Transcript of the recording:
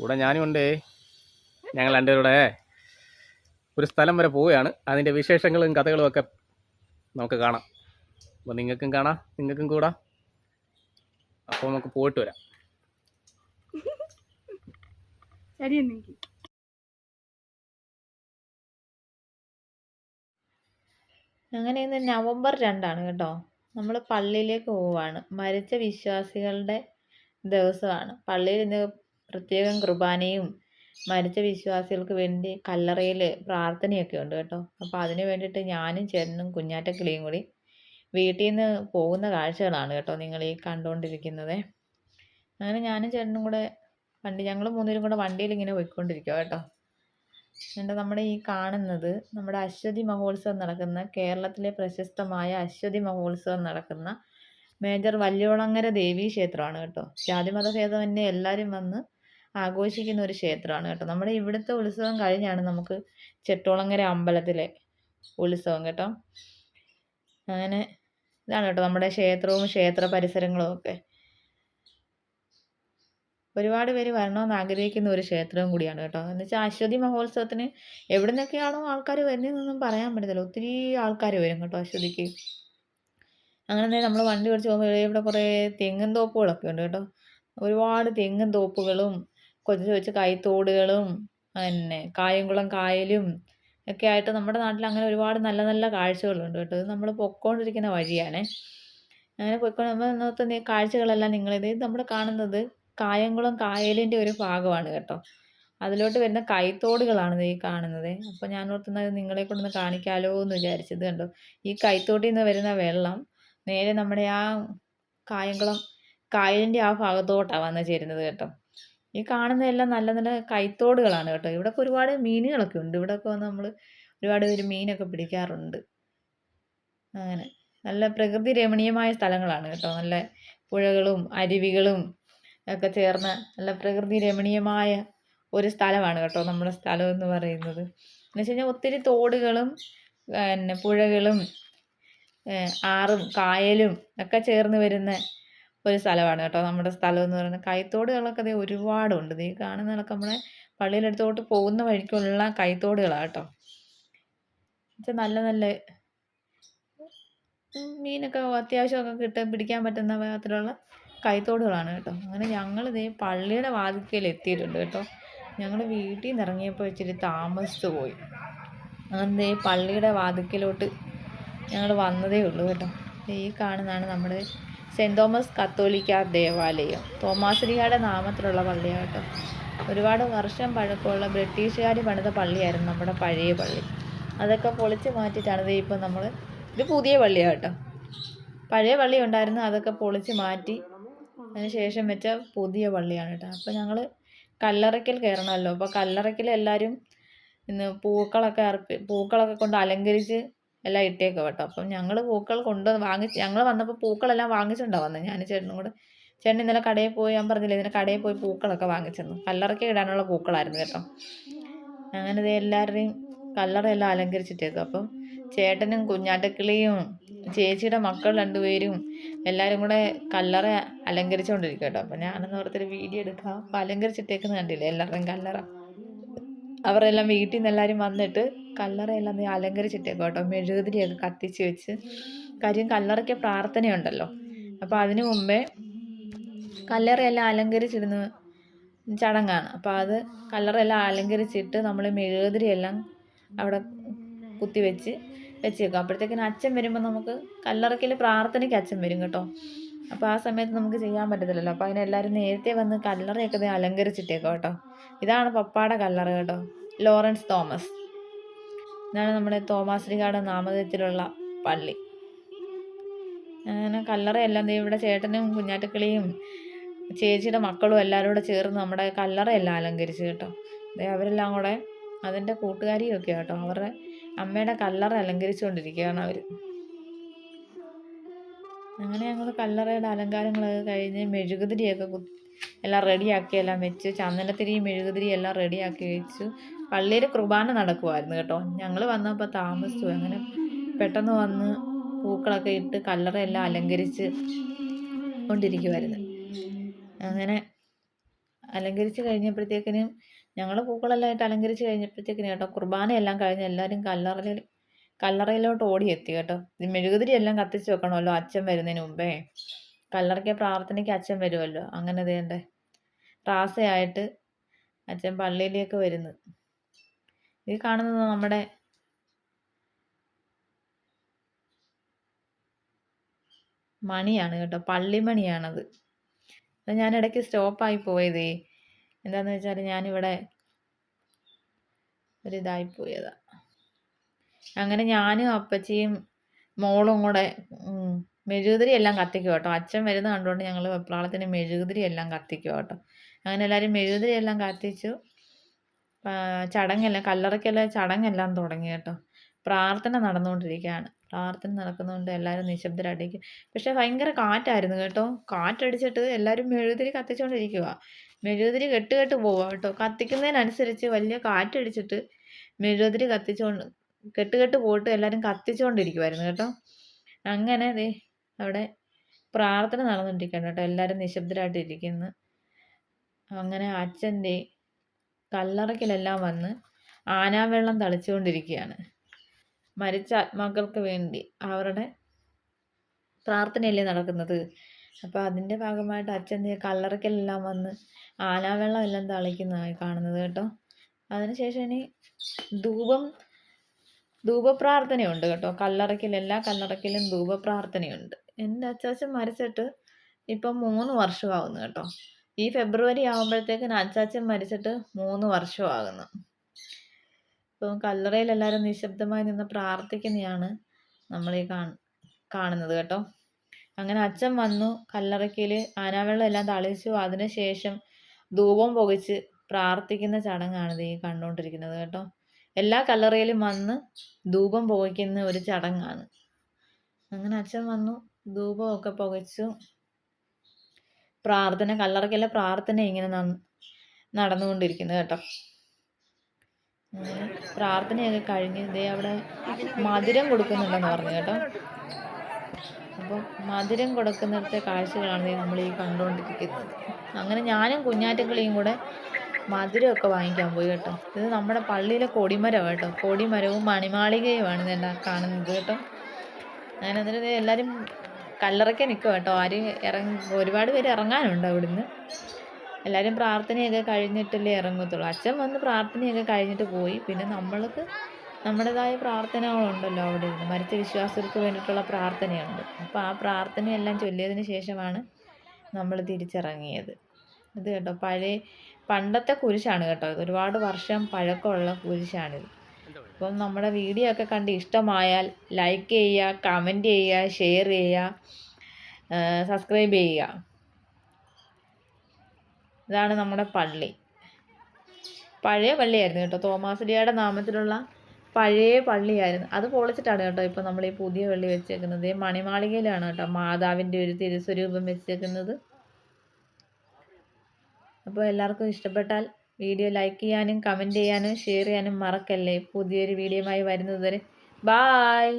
കൂടെ ഞാനും ഉണ്ട്. ഞങ്ങൾ രണ്ടുപേരുടെ ഒരു സ്ഥലം വരെ പോവുകയാണ്. അതിന്റെ വിശേഷങ്ങളും കഥകളും ഒക്കെ നമുക്ക് കാണാം. അപ്പോൾ നിങ്ങൾക്കും കാണാം. നിങ്ങൾക്കും കൂടാം. അപ്പോൾ നമുക്ക് പോയിട്ട് വരാം. ശരിയെന്നെങ്കിൽ അങ്ങനെ ഇന്ന് നവംബർ രണ്ടാണ് കേട്ടോ. നമ്മൾ പള്ളിയിലേക്ക് പോവാണ് മരിച്ച വിശ്വാസികളുടെ ദിവസമാണ്. പള്ളിയിൽ ഇന്ന് പ്രത്യേകം കുർബാനയും മരിച്ച വിശ്വാസികൾക്ക് വേണ്ടി കല്ലറയിൽ പ്രാർത്ഥനയൊക്കെ ഉണ്ട് കേട്ടോ. അപ്പോൾ അതിന് വേണ്ടിയിട്ട് ഞാനും ചേട്ടനും കുഞ്ഞാറ്റക്കിളിയും കൂടി വീട്ടിൽ നിന്ന് പോകുന്ന കാഴ്ചകളാണ് കേട്ടോ നിങ്ങൾ ഈ കണ്ടുകൊണ്ടിരിക്കുന്നത് അങ്ങനെ ഞാനും ചേട്ടനും കൂടെ വണ്ടി ഞങ്ങൾ മൂന്നുപേരും കൂടെ വണ്ടിയിൽ ഇങ്ങനെ പോയിക്കൊണ്ടിരിക്കുക കേട്ടോ. എന്നിട്ട് നമ്മുടെ ഈ കാണുന്നത് നമ്മുടെ അശ്വതി മഹോത്സവം നടക്കുന്ന കേരളത്തിലെ പ്രശസ്തമായ അശ്വതി മഹോത്സവം നടക്കുന്ന മേജർ വല്യോളങ്ങര ദേവീ ക്ഷേത്രമാണ് കേട്ടോ. ജാതിമത ഭേദമന്യേ എല്ലാവരും വന്ന് ആഘോഷിക്കുന്ന ഒരു ക്ഷേത്രമാണ് കേട്ടോ. നമ്മുടെ ഇവിടുത്തെ ഉത്സവം കഴിഞ്ഞാണ് നമുക്ക് ചെട്ടോളങ്ങര അമ്പലത്തിലെ ഉത്സവം കേട്ടോ. അങ്ങനെ ഇതാണ് കേട്ടോ നമ്മുടെ ക്ഷേത്രവും ക്ഷേത്ര പരിസരങ്ങളും ഒക്കെ. ഒരുപാട് പേര് വരണമെന്ന് ആഗ്രഹിക്കുന്ന ഒരു ക്ഷേത്രവും കൂടിയാണ് കേട്ടോ. എന്ന് വെച്ചാൽ അശ്വതി മഹോത്സവത്തിന് എവിടെ നിന്നൊക്കെയാണോ ആൾക്കാർ വരുന്നതെന്നൊന്നും പറയാൻ പറ്റത്തില്ല. ഒത്തിരി ആൾക്കാർ വരും കേട്ടോ അശ്വതിക്ക്. അങ്ങനെ നമ്മൾ വണ്ടി ഓടിച്ച് പോകുമ്പോൾ ഇവിടെ കുറേ തെങ്ങും തോപ്പുകളൊക്കെ ഉണ്ട് കേട്ടോ. ഒരുപാട് തെങ്ങും തോപ്പുകളും കൊച്ചു കൊച്ചു കൈത്തോടുകളും പിന്നെ കായംകുളം കായലും ഒക്കെ ആയിട്ട് നമ്മുടെ നാട്ടിൽ അങ്ങനെ ഒരുപാട് നല്ല നല്ല കാഴ്ചകളുണ്ട് കേട്ടോ. ഇത് നമ്മൾ പൊയ്ക്കൊണ്ടിരിക്കുന്ന വഴിയാണേ. അങ്ങനെ പൊയ്ക്കൊണ്ട് നമ്മൾ ഇന്നത്തെ കാഴ്ചകളെല്ലാം നിങ്ങളിത് നമ്മൾ കാണുന്നത് കായംകുളം കായലിന്റെ ഒരു ഭാഗമാണ് കേട്ടോ. അതിലോട്ട് വരുന്ന കൈത്തോടുകളാണ് ഈ കാണുന്നത്. അപ്പോൾ ഞാൻ ഓർത്തുന്നത് നിങ്ങളെ കൊണ്ടൊന്ന് കാണിക്കാലോ എന്ന് വിചാരിച്ചത് കണ്ടോ. ഈ കൈത്തോട്ടിൽ നിന്ന് വരുന്ന വെള്ളം നേരെ നമ്മുടെ ആ കായംകുളം കായലിന്റെ ആ ഭാഗത്തോട്ടാണ് വന്ന് ചേരുന്നത് കേട്ടോ. ഈ കാണുന്നതെല്ലാം നല്ല നല്ല കൈത്തോടുകളാണ് കേട്ടോ. ഇവിടെയൊക്കെ ഒരുപാട് മീനുകളൊക്കെ ഉണ്ട്. ഇവിടെയൊക്കെ വന്ന് നമ്മൾ ഒരുപാട് പേര് മീനൊക്കെ പിടിക്കാറുണ്ട്. അങ്ങനെ. നല്ല പ്രകൃതി രമണീയമായ സ്ഥലങ്ങളാണ് കേട്ടോ. നല്ല പുഴകളും അരുവികളും ഒക്കെ ചേർന്ന നല്ല പ്രകൃതി രമണീയമായ ഒരു സ്ഥലമാണ് കേട്ടോ നമ്മുടെ സ്ഥലം എന്ന് പറയുന്നത്. എന്ന് വെച്ച് കഴിഞ്ഞാൽ ഒത്തിരി തോടുകളും പിന്നെ പുഴകളും ആറും കായലും ഒക്കെ ചേർന്ന് വരുന്ന ഒരു സ്ഥലമാണ് കേട്ടോ നമ്മുടെ സ്ഥലം എന്ന് പറയുന്നത്. കൈത്തോടുകളൊക്കെ ദേ ഒരുപാടുണ്ട്. ദേ കാണുന്നതൊക്കെ നമ്മളെ പള്ളിയിലെടുത്തോട്ട് പോകുന്ന വഴിക്കുള്ള കൈത്തോടുകളാണ് കേട്ടോ. എന്നുവെച്ചാൽ നല്ല നല്ല മീനൊക്കെ അത്യാവശ്യമൊക്കെ കിട്ടാൻ പിടിക്കാൻ പറ്റുന്ന വിധത്തിലുള്ള കൈത്തോടുകളാണ് കേട്ടോ. അങ്ങനെ ഞങ്ങൾ ഇതേ പള്ളിയുടെ വാതിക്കൽ എത്തിയിട്ടുണ്ട് കേട്ടോ. ഞങ്ങൾ വീട്ടിൽ നിന്ന് ഇറങ്ങിയപ്പോൾ ഇച്ചിരി താമസിച്ചു പോയി. അങ്ങനെ പള്ളിയുടെ വാതിക്കലോട്ട് ഞങ്ങൾ വന്നതേ ഉള്ളൂ കേട്ടോ. ഈ കാണുന്നതാണ് നമ്മുടെ സെന്റ് തോമസ് കത്തോലിക്ക ദേവാലയം. തോമാശ്രീയുടെ നാമത്തിലുള്ള പള്ളിയാട്ടോ ഒരുപാട് വർഷം പഴക്കമുള്ള ബ്രിട്ടീഷുകാർ പണിത പള്ളിയായിരുന്നു നമ്മുടെ പഴയ പള്ളി. അതൊക്കെ പൊളിച്ച് മാറ്റിയിട്ടാണ് ഇത് ഇപ്പം നമ്മൾ ഇത് പുതിയ പള്ളിയാട്ടോ പഴയ പള്ളി ഉണ്ടായിരുന്നു അതൊക്കെ പൊളിച്ച് മാറ്റി ശേഷം വെച്ച പുതിയ പള്ളിയാണ് കേട്ടോ. അപ്പോൾ ഞങ്ങൾ കല്ലറയ്ക്കൽ കയറണമല്ലോ. അപ്പോൾ കല്ലറയ്ക്കൽ എല്ലാവരും ഇന്ന് പൂക്കളൊക്കെ അർപ്പി പൂക്കളൊക്കെ കൊണ്ട് അലങ്കരിച്ച് എല്ലാം ഇട്ടേക്കുക കേട്ടോ. അപ്പം ഞങ്ങൾ പൂക്കൾ കൊണ്ട് വാങ്ങിച്ച് ഞങ്ങൾ വന്നപ്പോൾ പൂക്കളെല്ലാം വാങ്ങിച്ചിട്ടുണ്ടാവും വന്നത് ഞാൻ ചേട്ടനും കൂടെ. ചേട്ടൻ ഇന്നലെ കടയിൽ പോയി ഞാൻ പറഞ്ഞില്ലേ ഇന്നലെ കടയിൽ പോയി പൂക്കളൊക്കെ വാങ്ങിച്ചിരുന്നു കല്ലറയ്ക്ക് ഇടാനുള്ള പൂക്കളായിരുന്നു കേട്ടോ. അങ്ങനെ ദേ എല്ലാവരുടെയും കല്ലറയെല്ലാം അലങ്കരിച്ചിട്ടേക്കും അപ്പം ചേട്ടനും കുഞ്ഞാറ്റക്കിളിയും ചേച്ചിയുടെ മക്കൾ രണ്ടുപേരും എല്ലാവരും കൂടെ കല്ലറ അലങ്കരിച്ചുകൊണ്ടിരിക്കും കേട്ടോ. അപ്പം ഞാനെന്ന് ഓർത്തൊരു വീഡിയോ എടുക്കാം. അപ്പം അലങ്കരിച്ചിട്ടേക്കുന്നത് കണ്ടില്ലേ? എല്ലാവരുടെയും കല്ലറ. അവരെല്ലാം വീട്ടിൽ നിന്ന് എല്ലാവരും വന്നിട്ട് കല്ലറയെല്ലാം അലങ്കരിച്ചിട്ടേക്കും കേട്ടോ മെഴുകുതിരിയൊക്കെ കത്തിച്ച് വെച്ച്. കാര്യം കല്ലറയ്ക്ക് പ്രാർത്ഥനയുണ്ടല്ലോ. അപ്പോൾ അതിനു മുമ്പേ കല്ലറയെല്ലാം അലങ്കരിച്ചിരുന്ന് ചടങ്ങാണ്. അപ്പോൾ അത് കല്ലറയെല്ലാം അലങ്കരിച്ചിട്ട് നമ്മൾ മെഴുകുതിരിയെല്ലാം അവിടെ കുത്തിവെച്ച് വെച്ചേക്കും. അപ്പോഴത്തേക്കിന് അച്ഛൻ വരുമ്പോൾ നമുക്ക് കല്ലറയ്ക്കൽ പ്രാർത്ഥനയ്ക്ക് അച്ഛൻ വരും കേട്ടോ. അപ്പോൾ ആ സമയത്ത് നമുക്ക് ചെയ്യാൻ പറ്റത്തില്ലല്ലോ. അപ്പോൾ അതിനെല്ലാവരും നേരത്തെ വന്ന് കല്ലറയൊക്കെ അലങ്കരിച്ചിട്ടേക്കോ കേട്ടോ. ഇതാണ് പപ്പാടെ കല്ലറ കേട്ടോ. Lawrence Thomas. ഇതാണ് നമ്മുടെ തോമസ് തോമാശ്രീകാട് നാമധേയത്തിലുള്ള പള്ളി. അങ്ങനെ കല്ലറയെല്ലാം ഇവിടെ ചേട്ടനും കുഞ്ഞാറ്റക്കിളിയും ചേച്ചിയുടെ മക്കളും എല്ലാവരും കൂടെ ചേർന്ന് നമ്മുടെ കല്ലറയെല്ലാം അലങ്കരിച്ച് കേട്ടോ. ദേ അവരെല്ലാം കൂടെ അതിന്റെ കൂട്ടുകാരിയൊക്കെ കേട്ടോ. അവരുടെ അമ്മയുടെ കല്ലറ അലങ്കരിച്ചുകൊണ്ടിരിക്കുകയാണ് അവർ അങ്ങനെ ഞങ്ങൾ കല്ലറയുടെ അലങ്കാരങ്ങളൊക്കെ കഴിഞ്ഞ് മെഴുകുതിരിയൊക്കെ കുത്തി എല്ലാം റെഡിയാക്കി എല്ലാം വെച്ച് ചന്ദനത്തിരിയും മെഴുകുതിരിയും എല്ലാം റെഡിയാക്കി വെച്ചു. പള്ളിയിൽ കുർബാന നടക്കുമായിരുന്നു കേട്ടോ. ഞങ്ങൾ വന്നപ്പോൾ താമസിച്ചു. അങ്ങനെ പെട്ടെന്ന് വന്ന് പൂക്കളൊക്കെ ഇട്ട് കല്ലറയെല്ലാം അലങ്കരിച്ച് കൊണ്ടിരിക്കുമായിരുന്നു അങ്ങനെ അലങ്കരിച്ച് കഴിഞ്ഞപ്പോഴത്തേക്കിനും ഞങ്ങൾ പൂക്കളെല്ലാം ഇട്ട് അലങ്കരിച്ച് കഴിഞ്ഞപ്പോഴത്തേക്കിനും കേട്ടോ കുർബാന എല്ലാം കഴിഞ്ഞ് എല്ലാവരും കല്ലറയിൽ കല്ലറയിലോട്ട് ഓടിയെത്തി കേട്ടോ. മെഴുകുതിരി എല്ലാം കത്തിച്ച് വെക്കണമല്ലോ അച്ഛൻ വരുന്നതിന് മുമ്പേ. കല്ലറയ്ക്ക് പ്രാർത്ഥനയ്ക്ക് അച്ഛൻ വരുമല്ലോ. അങ്ങനെ ചെയ്യണ്ടേ ത്രാസയായിട്ട് അച്ഛൻ പള്ളിയിലേക്ക് വരുന്നു. ഈ കാണുന്നത് നമ്മുടെ മണിയാണ് കേട്ടോ. പള്ളിമണിയാണത്. അത് ഞാൻ ഇടയ്ക്ക് സ്റ്റോപ്പായി പോയതേ. എന്താണെന്ന് വെച്ചാൽ ഞാനിവിടെ ഒരിതായി പോയതാ. അങ്ങനെ ഞാനും അപ്പച്ചിയും മോളും കൂടെ മെഴുകുതിരി എല്ലാം കത്തിക്കും കേട്ടോ. അച്ഛൻ വരുന്ന കണ്ടുകൊണ്ട് ഞങ്ങൾ വെപ്രാളത്തിന് മെഴുകുതിരി എല്ലാം കത്തിക്കും കേട്ടോ. അങ്ങനെ എല്ലാവരും മെഴുകുതിരി എല്ലാം കത്തിച്ചു ചടങ്ങെല്ലാം കല്ലറയ്ക്കെല്ലാം ചടങ്ങെല്ലാം തുടങ്ങി കേട്ടോ. പ്രാർത്ഥന നടന്നുകൊണ്ടിരിക്കുകയാണ്. പ്രാർത്ഥന നടക്കുന്നതുകൊണ്ട് എല്ലാവരും നിശബ്ദരടിക്കും പക്ഷേ ഭയങ്കര കാറ്റായിരുന്നു കേട്ടോ. കാറ്റടിച്ചിട്ട് എല്ലാവരും മെഴുകുതിരി കത്തിച്ചുകൊണ്ടിരിക്കുക മെഴുകുതിരി കെട്ട് കെട്ട് പോവുക കേട്ടോ. കത്തിക്കുന്നതിനനുസരിച്ച് വലിയ കാറ്റടിച്ചിട്ട് മെഴുകുതിരി കത്തിച്ചുകൊണ്ട് കെട്ട് കെട്ട് പോയിട്ട് എല്ലാവരും കത്തിച്ചുകൊണ്ടിരിക്കുമായിരുന്നു കേട്ടോ. അങ്ങനെ ദേ അവിടെ പ്രാർത്ഥന നടന്നുകൊണ്ടിരിക്കുകയാണ് കേട്ടോ. എല്ലാവരും നിശബ്ദരായിട്ട് ഇരിക്കുന്നു. അങ്ങനെ അച്ഛന്റെ കല്ലറയ്ക്കലെല്ലാം വന്ന് ആനാവെള്ളം തളിച്ചുകൊണ്ടിരിക്കുകയാണ്. മരിച്ച ആത്മാക്കൾക്ക് വേണ്ടി അവരുടെ പ്രാർത്ഥനയല്ലേ നടക്കുന്നത്? അപ്പോൾ അതിന്റെ ഭാഗമായിട്ട് അച്ഛൻ ദേ കല്ലറയ്ക്കലെല്ലാം വന്ന് ആനാവെള്ളം എല്ലാം തളിക്കുന്നതായി കാണുന്നത് കേട്ടോ. അതിനുശേഷം ഇനി ധൂപം ധൂപപ്രാർത്ഥനയുണ്ട് കേട്ടോ. കല്ലറയ്ക്കിൽ എല്ലാ കല്ലറയ്ക്കിലും ധൂപപ്രാർത്ഥനയുണ്ട്. എന്റെ അച്ചാച്ചൻ മരിച്ചിട്ട് ഇപ്പം മൂന്ന് വർഷമാകുന്നു കേട്ടോ. ഈ ഫെബ്രുവരി ആകുമ്പോഴത്തേക്കിന് അച്ചാച്ചൻ മരിച്ചിട്ട് മൂന്ന് വർഷമാകുന്നു. ഇപ്പം കല്ലറയിൽ എല്ലാവരും നിശബ്ദമായി നിന്ന് പ്രാർത്ഥിക്കുന്നതാണ് നമ്മൾ ഈ കാണ കാണുന്നത് കേട്ടോ. അങ്ങനെ അച്ഛൻ വന്നു കല്ലറയ്ക്കിൽ ആനാവെള്ളം എല്ലാം തളിച്ചു. അതിനുശേഷം ധൂപം പുകച്ച് പ്രാർത്ഥിക്കുന്ന ചടങ്ങാണിത് ഈ കണ്ടുകൊണ്ടിരിക്കുന്നത് കേട്ടോ. എല്ലാ കല്ലറയിലും വന്ന് ധൂപം പുകയ്ക്കുന്ന ഒരു ചടങ്ങാണ്. അങ്ങനെ അച്ഛൻ വന്നു ധൂപമൊക്കെ പുകച്ചു. പ്രാർത്ഥന കല്ലറയ്ക്കല്ല പ്രാർത്ഥന ഇങ്ങനെ നടന്നുകൊണ്ടിരിക്കുന്നു കേട്ടോ. പ്രാർത്ഥനയൊക്കെ കഴിഞ്ഞ് ഇതേ അവിടെ മധുരം കൊടുക്കുന്നുണ്ടെന്ന് പറഞ്ഞു കേട്ടോ. അപ്പം മധുരം കൊടുക്കുന്നിടത്തെ കാഴ്ചകളാണ് നമ്മൾ ഈ കണ്ടുകൊണ്ടിരിക്കുന്നത്. അങ്ങനെ ഞാനും കുഞ്ഞാറ്റക്കിളിയും കൂടെ മധുരമൊക്കെ വാങ്ങിക്കാൻ പോയി കേട്ടോ. ഇത് നമ്മുടെ പള്ളിയിലെ കൊടിമരം കേട്ടോ. കൊടിമരവും മണിമാളികയുമാണ് ഇതെല്ലാം കാണുന്നത് കേട്ടോ. ഞാൻ എന്നിട്ട് എല്ലാവരും കല്ലറയ്ക്ക് നിൽക്കും കേട്ടോ. ആരും ഇറങ്ങി ഒരുപാട് പേര് ഇറങ്ങാനുണ്ട് അവിടുന്ന്. എല്ലാവരും പ്രാർത്ഥനയൊക്കെ കഴിഞ്ഞിട്ടല്ലേ ഇറങ്ങത്തുള്ളൂ. അച്ഛൻ വന്ന് പ്രാർത്ഥനയൊക്കെ കഴിഞ്ഞിട്ട് പോയി. പിന്നെ നമ്മൾക്ക് നമ്മുടേതായ പ്രാർത്ഥനകളുണ്ടല്ലോ അവിടെ. ഇരുന്ന് മരിച്ച വിശ്വാസികൾക്ക് വേണ്ടിയിട്ടുള്ള പ്രാർത്ഥനയുണ്ട്. അപ്പോൾ ആ പ്രാർത്ഥനയെല്ലാം ചൊല്ലിയതിന് ശേഷമാണ് നമ്മൾ തിരിച്ചിറങ്ങിയത്. ഇത് കേട്ടോ. പഴയ പണ്ടത്തെ കുരിശാണ് കേട്ടോ ഇത്. ഒരുപാട് വർഷം പഴക്കമുള്ള കുരിശാണിത്. അപ്പം നമ്മുടെ വീഡിയോ ഒക്കെ കണ്ട് ഇഷ്ടമായാൽ ലൈക്ക് ചെയ്യുക കമന്റ് ചെയ്യുക ഷെയർ ചെയ്യുക സബ്സ്ക്രൈബ് ചെയ്യുക. ഇതാണ് നമ്മുടെ പള്ളി. പഴയ പള്ളിയായിരുന്നു കേട്ടോ. തോമാശ്രീയുടെ നാമത്തിലുള്ള പഴയ പള്ളിയായിരുന്നു. അത് പൊളിച്ചിട്ടാണ് കേട്ടോ ഇപ്പോൾ നമ്മൾ ഈ പുതിയ പള്ളി വെച്ചേക്കുന്നത്. മണിമാളികയിലാണ് കേട്ടോ. മാതാവിന്റെ ഒരു തിരുസ്വരൂപം വെച്ചേക്കുന്നത്. അപ്പോൾ എല്ലാവർക്കും ഇഷ്ടപ്പെട്ടാൽ വീഡിയോ ലൈക്ക് ചെയ്യാനും കമന്റ് ചെയ്യാനും ഷെയർ ചെയ്യാനും മറക്കല്ലേ പുതിയൊരു വീഡിയോയുമായി വരുന്നത് വരെ. ബായ്.